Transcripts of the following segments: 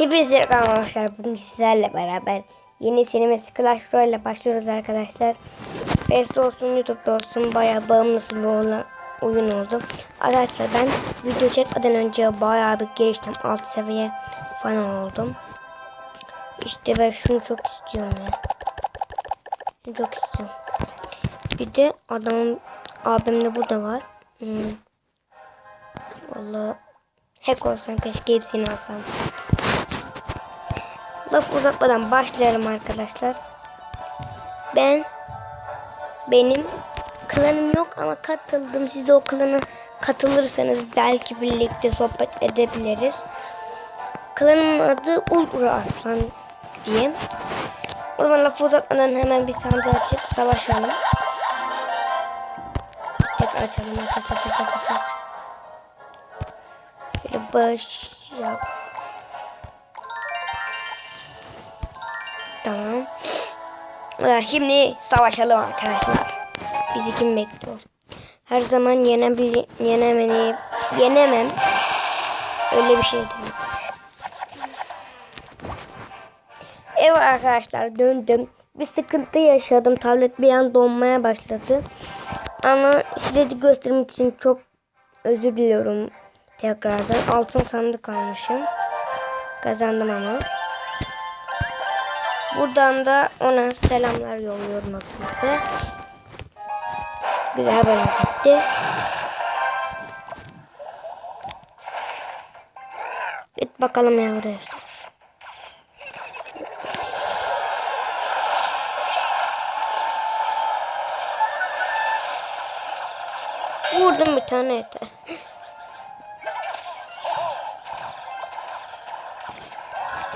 Hepinize arkadaşlar bugün sizlerle beraber yeni serimiz Clash Royale ile başlıyoruz arkadaşlar. Facebook'ta olsun YouTube'da olsun bayağı bağımlısı bir oyun oldu. Arkadaşlar ben video çekmeden önce bayağı bir geliştim. Alt seviye falan oldum. İşte ben şunu çok istiyorum ya. Şunu çok istiyorum. Bir de adamın abimde bu da var. Hmm. Vallahi hack olsam keşke hepsini alsam. Laf uzatmadan başlayalım arkadaşlar. Ben benim klanım yok ama katıldım. Siz de o klana katılırsanız belki birlikte sohbet edebiliriz. Klanımın adı Ultra Aslan diye. O zaman lafı uzatmadan hemen bir sandığı açıp savaşalım. Tekrar açalım. Aç, aç, aç, aç, aç. Şöyle baş Tamam. Şimdi savaşalım arkadaşlar. Bizi kim bekliyor? Her zaman yenebil yenemeni yenemem. Öyle bir şey değil. Evet arkadaşlar döndüm. Bir sıkıntı yaşadım. Tablet bir an donmaya başladı. Ama size göstermek için çok özür diliyorum tekrardan. Altın sandık almışım. Kazandım ama. Buradan da ona selamlar yolluyorum hepinize. Güzel bana gitti. Git bakalım yavru. Vurdum bir tane yeter.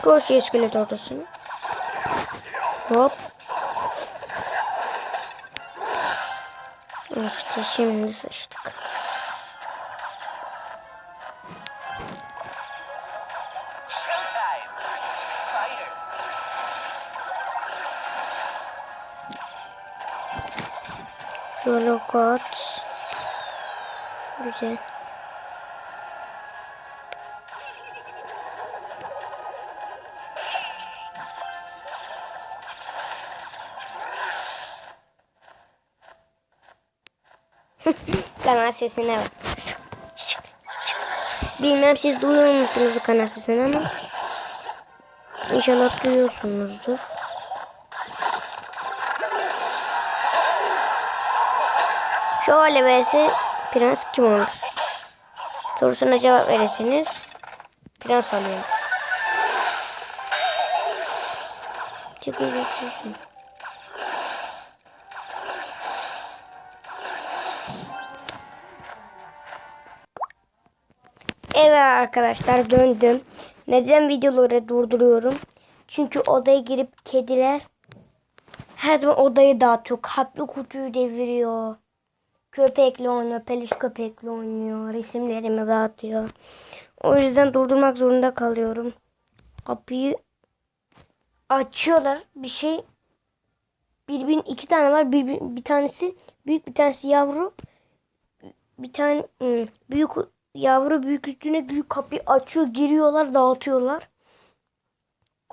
Koş iskelet ortasını. Hop. İşte şimdi sıçtık. Showtime! Fighter! Şöyle kat. Güzel. Kanal sesine bak. Bilmem siz duyuyor musunuz bu kanal sesini ama İnşallah duyuyorsunuzdur. Şöyle vs prens kim olur? Sorusuna cevap verirseniz prens alıyor. Çıkıyor. Evet arkadaşlar döndüm. Neden videoları durduruyorum? Çünkü odaya girip kediler her zaman odayı dağıtıyor. Kalpli kutuyu deviriyor. Köpekle oynuyor. Peluş köpekle oynuyor. Resimlerimi dağıtıyor. O yüzden durdurmak zorunda kalıyorum. Kapıyı açıyorlar. Bir şey bir bin iki tane var. Bir, bir, bir tanesi büyük bir tanesi yavru. Bir tane hmm, büyük yavru büyük üstüne büyük kapıyı açıyor. Giriyorlar dağıtıyorlar.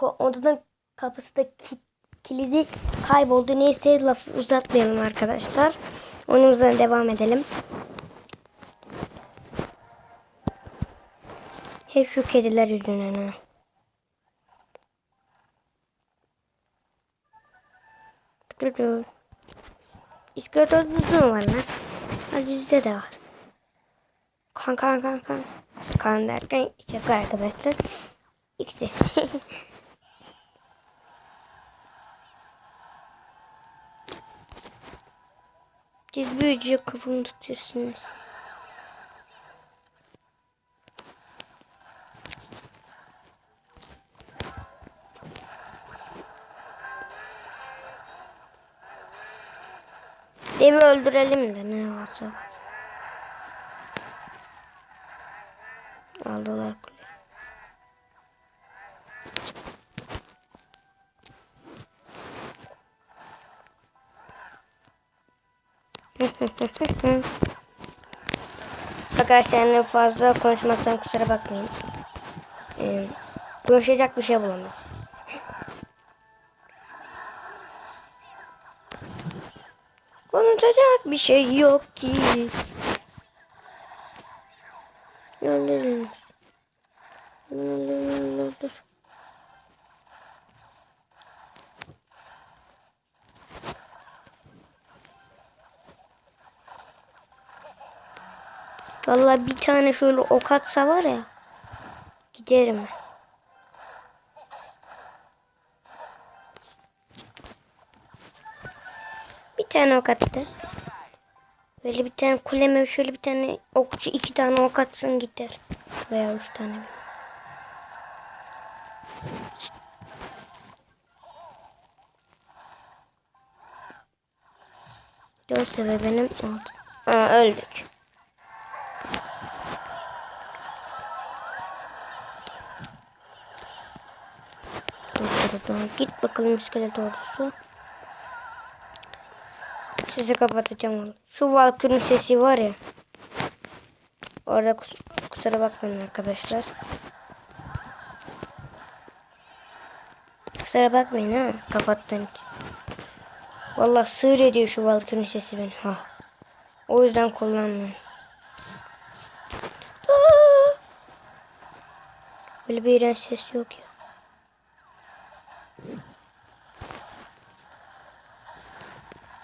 Odadan kapısı da ki- kilidi kayboldu. Neyse lafı uzatmayalım arkadaşlar. Oyunumuza devam edelim. Hep şu kediler yüzünden ha. Dur İskelet odası mı var lan? Ha bizde de var. Kan kan kan kan. Kan derken şaka arkadaşlar. İkisi. Siz büyücü kafamı tutuyorsunuz. Devi öldürelim de ne varsa. Aldılar kule. Arkadaşlar fazla konuşmaktan kusura bakmayın. Ee, Dönüşecek bir şey bulamadım. Konuşacak bir şey yok ki. Dur. Dur. Vallahi bir tane şöyle ok atsa var ya. Giderim. Bir tane ok attı. Böyle bir tane kuleme şöyle bir tane okçu iki tane ok atsın gider. Veya üç tane. Dört sefer benim oldu. Aa öldük. Git bakalım iskelet ordusu. Sizi kapatacağım. Şu Valkyrie'nin sesi var ya. Orada kus kusura bakmayın arkadaşlar. Kusura bakmayın ha kapattığım için. Vallahi sığır ediyor şu Valkyrie'nin sesi beni. Ha. O yüzden kullanmıyorum. Aa! Böyle bir iğrenç ses yok ya.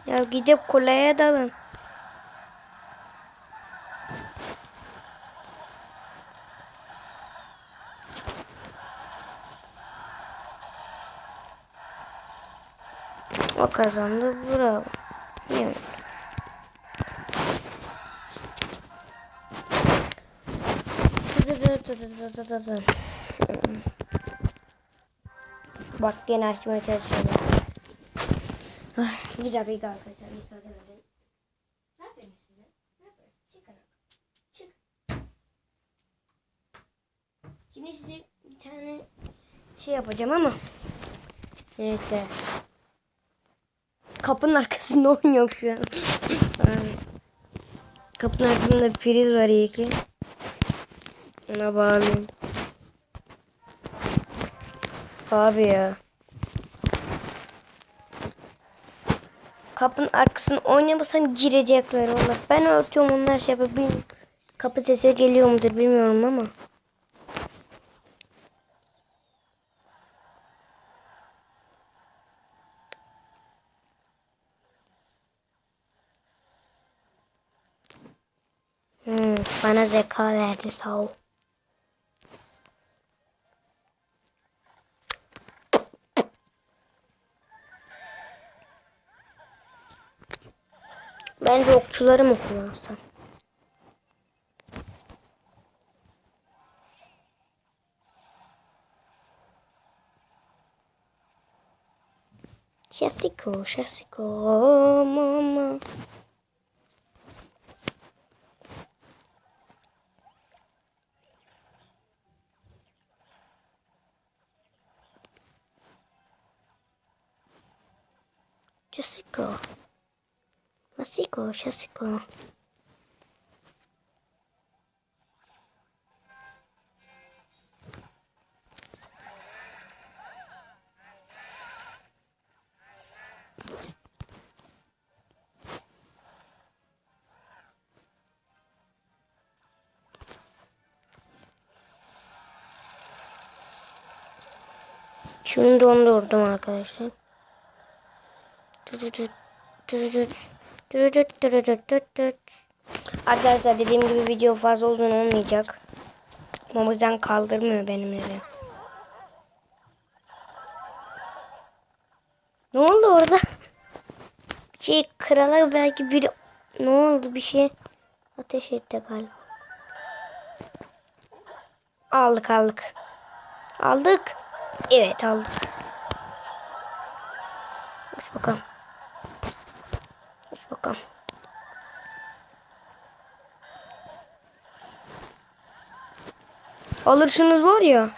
Ya gidip kuleye dalın. O kazandı. Bravo. Yani. Bak gene açmaya çalışıyorum. Ay, Bir dakika arkadaşlar. Şimdi size bir tane şey yapacağım ama neyse. Kapının arkasında oynuyorum şu an. Kapının arkasında priz var iyi ki. Ona bağlayayım. Abi ya. Kapının arkasını oynamasam girecekler valla. Ben örtüyorum onlar şey. Bilmiyorum. Kapı sesi geliyor mudur bilmiyorum ama. Hmm, bana zeka verdi sağ ol. Bence okçuları mı kullansam? Şasiko, şasiko, mama. Şasiko. Masiko, şasiko. Şunu dondurdum arkadaşlar. Arkadaşlar dediğim gibi video fazla uzun olmayacak. O kaldırmıyor benim evi. Ne oldu orada? Şey krala belki biri ne oldu bir şey ateş etti galiba. Aldık aldık. Aldık. Evet aldık. Aç bakalım. Aç bakalım. Alırsınız var ya.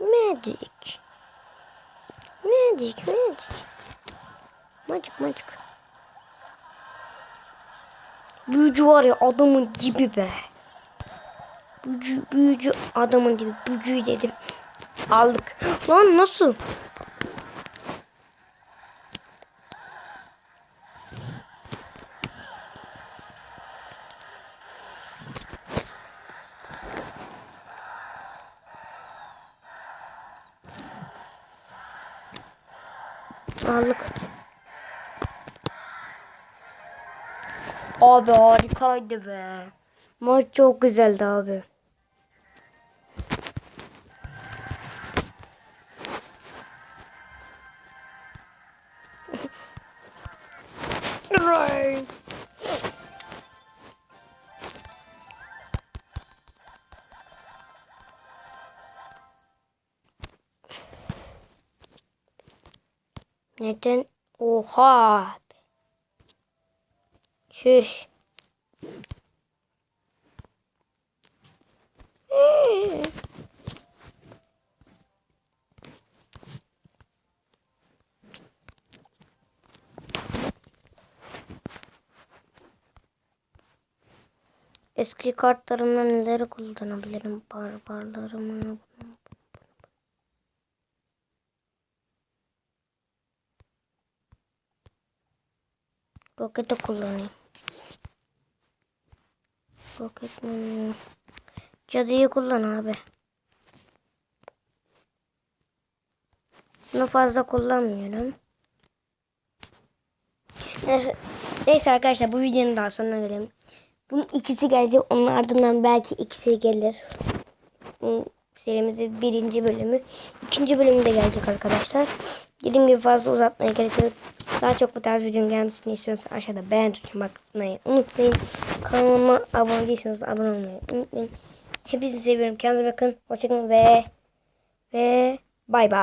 Magic. Magic. Magic, magic. Magic. Büyücü var ya adamın dibi be. Büyücü, büyücü adamın dibi. Büyücü dedim. Aldık. Lan nasıl? Aldık. Abi harikaydı be. Maç çok güzeldi abi. Right. Neden? Oha. Şuş. Eski kartlarımda neleri kullanabilirim? Barbarlarımı. Roketi kullanayım. Roket mi? Cadıyı kullan abi. Bunu fazla kullanmıyorum. Neyse, neyse arkadaşlar bu videonun daha sonuna gelelim. Bunun ikisi gelecek. Onun ardından belki ikisi gelir. Serimizin birinci bölümü. ikinci bölümü de gelecek arkadaşlar. Dediğim gibi fazla uzatmaya gerek yok. Daha çok bu tarz videonun gelmesini istiyorsanız aşağıda beğen tuşuna bakmayı unutmayın. Kanalıma abone değilseniz abone olmayı unutmayın. Hepinizi seviyorum. Kendinize bakın. Hoşçakalın ve ve bay bay.